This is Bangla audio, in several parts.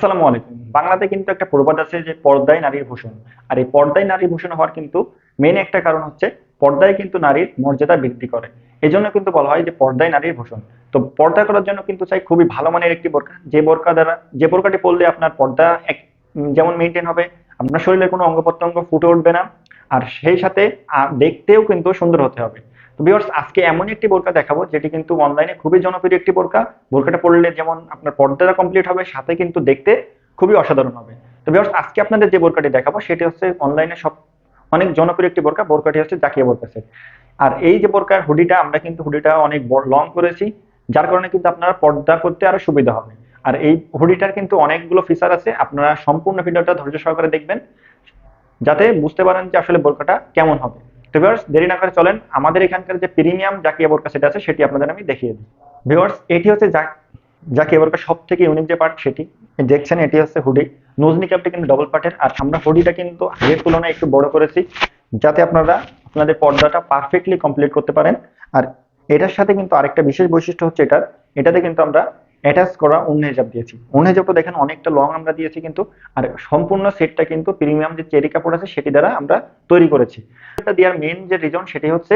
আসসালামু আলাইকুম। বাংলাতে কিন্তু একটা প্রবাদ আছে যে পর্দায় নারীর ভূষণ। আর এই পর্দায় নারীর ভূষণ হওয়ার কিন্তু মেন একটা কারণ হচ্ছে পর্দায় কিন্তু নারীর মর্যাদা বৃদ্ধি করে। এই জন্য কিন্তু বলা হয় যে পর্দায় নারীর ভূষণ। তো পর্দা করার জন্য কিন্তু চাই খুবই ভালো মানের একটি বোরকা। যে বোরকা দ্বারা যে বোরকাটি পরলে আপনার পর্দা এক যেমন মেনটেন হবে, আপনার শরীরের কোনো অঙ্গ প্রত্যঙ্গ ফুটে উঠবে না। আর সেই সাথে দেখতেও কিন্তু সুন্দর হতে হবে। তো ভিউয়ার্স আজকে এমন একটি বোরকা দেখাবো, যেটি কিন্তু অনলাইনে খুবই জনপ্রিয় একটি বোরকা। বোরকাটা পড়লে যেমন আপনার পর্দাটা কমপ্লিট হবে, সাথে কিন্তু দেখতে খুবই অসাধারণ হবে। তো ভিউয়ার্স আজকে আপনাদের যে বোরকাটি দেখাবো, সেটি হচ্ছে অনলাইনে সব অনেক জনপ্রিয় একটি বোরকা, বোরকাটি হচ্ছে জাকিয়া বোরকা সেট আর এই যে বোরকার হুডিটা, আমরা কিন্তু হুডিটা অনেক লং করেছি, যার কারণে কিন্তু আপনারা পর্দা করতে আরও সুবিধা হবে। আর এই হুডিটার কিন্তু অনেকগুলো ফিচার আছে, আপনারা সম্পূর্ণ ভিডিওটা ধৈর্য সহকারে দেখবেন, যাতে বুঝতে পারেন যে আসলে বোরকাটা কেমন হবে। ভিউয়ার্স দেরি না করে চলেন, আমাদের এখানকার যে প্রিমিয়াম জাকিয়া বোরকা সেটা আছে, সেটি আপনাদের আমি দেখিয়ে দিই। ভিউয়ার্স এটি হচ্ছে জা- জাকিয়া বোরকা সব থেকে ইউনিক যে পার্ট সেটি। দেখছেন, এটি হচ্ছে হুডি নোজনি ক্যাপটা কিন্তু ডবল পার্টের আর আমরা হুডিটা কিন্তু আগের তুলনায় একটু বড় করেছি, যাতে আপনারা আপনাদের পর্দাটা পারফেক্টলি কমপ্লিট করতে পারেন। আর এটার সাথে কিন্তু আরেকটা বিশেষ বৈশিষ্ট্য হচ্ছে এটার। এটাতে কিন্তু আমরা অ্যাটাচ করা উন্নে হিজাব দিয়েছি। উন্নে হিজাবটা দেখেন অনেকটা লং আমরা দিয়েছি কিন্তু আর সম্পূর্ণ সেটটা কিন্তু প্রিমিয়াম যে চেরি কাপড় আছে সেটি দ্বারা আমরা তৈরি করেছি। এটা দেওয়ার মেন যে রিজন সেটি হচ্ছে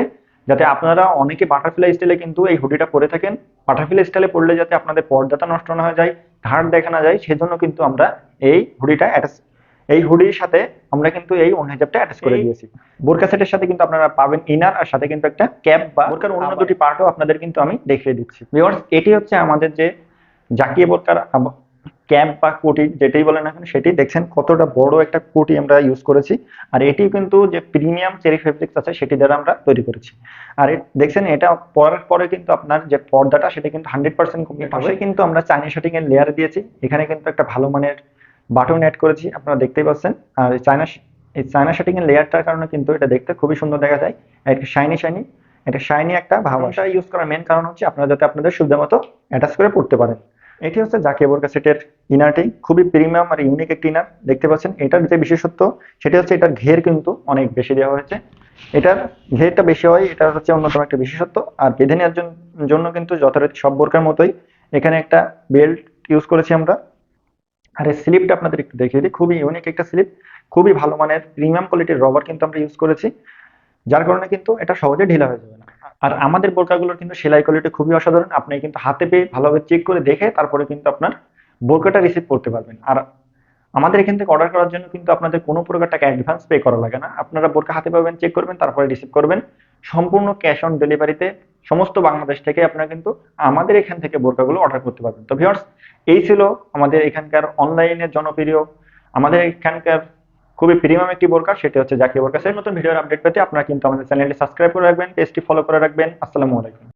যাতে আপনারা অনেকে বাটারফ্লাই স্টাইলে কিন্তু এই হুডিটা পরে থাকেন। বাটারফ্লাই স্টাইলে পরলে যাতে আপনাদের পর্দাটা নষ্ট না হয়ে যায় ঘাড় দেখা না যায় সেজন্য কিন্তু আমরা এই হুডিটা অ্যাটাচ এই হুডির সাথে আমরা কিন্তু এই ওনহেজাবটা অ্যাটাচ করে দিয়েছি। বোরকা সেটের সাথে কিন্তু আপনারা পাবেন ইনার আর সাথে কিন্তু একটা ক্যাপ বা বোরকার অন্য দুটি পার্টও আপনাদের কিন্তু আমি দেখিয়ে দিচ্ছি। ভিউয়ার্স এটি হচ্ছে আমাদের যে জাকিয়ে বোরকার ক্যাপ বা কোটি যেটাই বলেন এখন সেটি দেখছেন কতটা বড় একটা কোটি আমরা ইউজ করেছি। আর এটি কিন্তু যে প্রিমিয়াম চেরি ফেব্রিক্স আছে সেটি দ্বারা আমরা তৈরি করেছি। আর দেখছেন এটা পরার পরে কিন্তু আপনার যে পর্দাটা সেটা কিন্তু হান্ড্রেড পার্সেন্ট কমপ্লিট হবে। কিন্তু আমরা চাইনিজ শার্টিং এর লেয়ার দিয়েছি। এখানে কিন্তু একটা ভালো মানের বাটন অ্যাড করেছি আপনারা দেখতেই পাচ্ছেন। আর চায়না এই চায়না শার্টিং এর লেয়ারটার কারণে কিন্তু এটা দেখতে খুবই সুন্দর দেখা যায়। একটা শাইনি শাইনি এটা শাইনি একটা ভাবাটা ইউজ করার মেন কারণ হচ্ছে আপনারা যাতে আপনাদের সুবিধা মতো অ্যাটাচ করে পড়তে পারেন। এটি হচ্ছে জাকিয়া বোরকা সেটের ইনারটি। খুবই প্রিমিয়াম আর ইউনিক একটি ইনার, দেখতে পাচ্ছেন। এটার যে বিশেষত্ব, সেটা হচ্ছে এটার ঘের কিন্তু অনেক বেশি দেওয়া হয়েছে। এটার ঘেরটা বেশি হয় এটা হচ্ছে অন্যতম একটা বিশেষত্ব। আর বেঁধে নেওয়ার জন্য কিন্তু যথারীতি সব বোরকার মতোই এখানে একটা বেল্ট ইউজ করেছি আমরা। আর এই স্লিপটা আপনাদের একটু দেখিয়ে দিই। খুবই ইউনিক একটা স্লিপ খুবই ভালো মানের প্রিমিয়াম কোয়ালিটির রবার কিন্তু আমরা ইউজ করেছি। যার কারণে কিন্তু এটা সহজে ঢিলা হয়ে যাবে না। আর আমাদের বোরকাগুলোর কিন্তু সেলাই কোয়ালিটি খুবই অসাধারণ। আপনি কিন্তু হাতে পেয়ে ভালোভাবে চেক করে দেখে তারপরে কিন্তু আপনার বোরকাটা রিসিভ করতে পারবেন। আর আমাদের এখান থেকে অর্ডার করার জন্য কিন্তু আপনাদের কোনো প্রকার টাকা অ্যাডভান্স পে করা লাগে না। আপনারা বোরকা হাতে পাবেন চেক করবেন, তারপরে রিসিভ করবেন। সম্পূর্ণ ক্যাশ অন ডেলিভারিতে সমস্ত বাংলাদেশ থেকে আপনারা কিন্তু আমাদের এখান থেকে বোরকাগুলো অর্ডার করতে পারবেন। তো ভিউয়ার্স এই ছিল আমাদের এখানকার অনলাইনে জনপ্রিয়, আমাদের এখানকার খুবই প্রিমিয়াম একটি বোরকা, সেটি হচ্ছে জাকিয়া বোরকা। সেই নতুন ভিডিওর আপডেট পেতে আপনারা কিন্তু আমাদের চ্যানেলটি সাবস্ক্রাইব করে রাখবেন পেজটি ফলো করে রাখবেন। আসসালামু আলাইকুম।